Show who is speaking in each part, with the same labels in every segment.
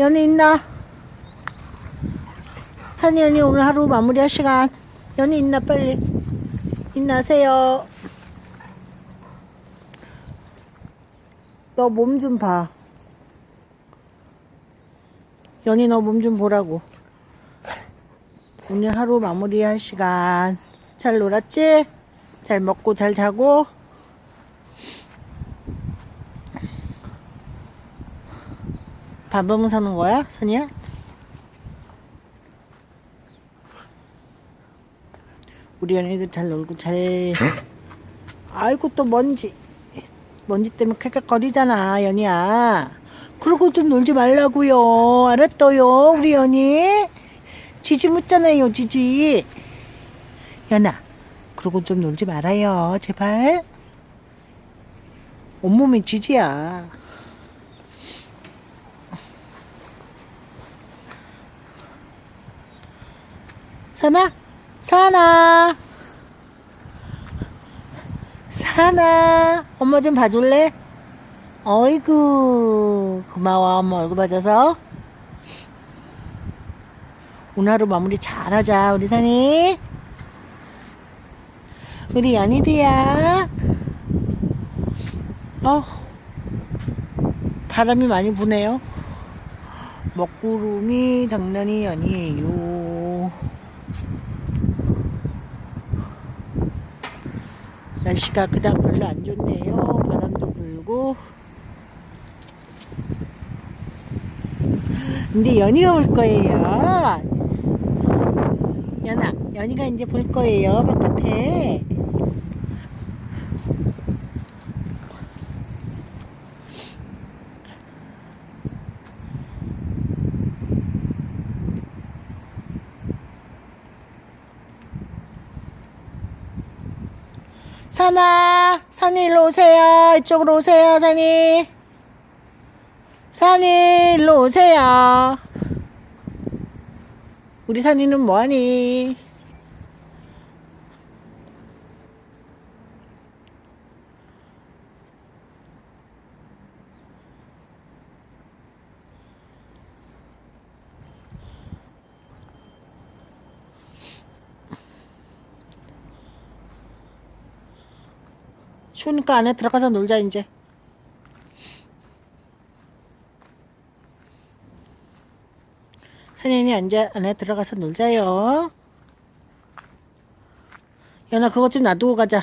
Speaker 1: 연이 있나? 산이 연이 오늘 하루 마무리할 시간. 연이 있나 빨리. 있나세요? 너 몸 좀 봐. 연이 너 몸 좀 보라고. 오늘 하루 마무리할 시간. 잘 놀았지? 잘 먹고 잘 자고. 밥은 사는 거야, 선이야? 우리 연이들 잘 놀고 잘. 아이고 또 먼지. 먼지 때문에 칼칼거리잖아, 연이야. 그러고 좀 놀지 말라고요. 알았어요, 우리 연이. 지지 묻잖아요, 지지. 연아, 그러고 좀 놀지 말아요, 제발. 온몸이 지지야. 사나? 사나? 사나? 엄마 좀 봐줄래? 어이구, 고마워, 엄마 얼굴 봐줘서. 오늘 하루 마무리 잘하자, 우리 산이. 우리 연희드야. 어, 바람이 많이 부네요. 먹구름이 장난이 아니에요. 날씨가 그닥 별로 안 좋네요. 바람도 불고. 근데 연희가 올 거예요. 연아, 연희가 이제 볼 거예요. 바깥에. 산아, 산이 일로 오세요. 이쪽으로 오세요, 산이. 산이 일로 오세요. 우리 산이는 뭐하니? 추우니까 안에 들어가서 놀자 이제. 산이니 앉아 안에 들어가서 놀자요. 연아 그거 좀 놔두고 가자.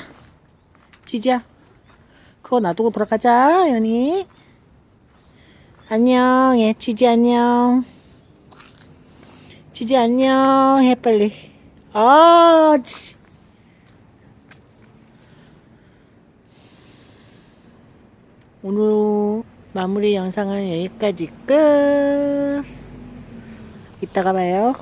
Speaker 1: 지지야. 그거 놔두고 들어가자 연이. 안녕. 예, 지지 안녕. 지지 안녕. 해 빨리. 아, 치. 오늘 마무리 영상은 여기까지 끝. 이따가 봐요.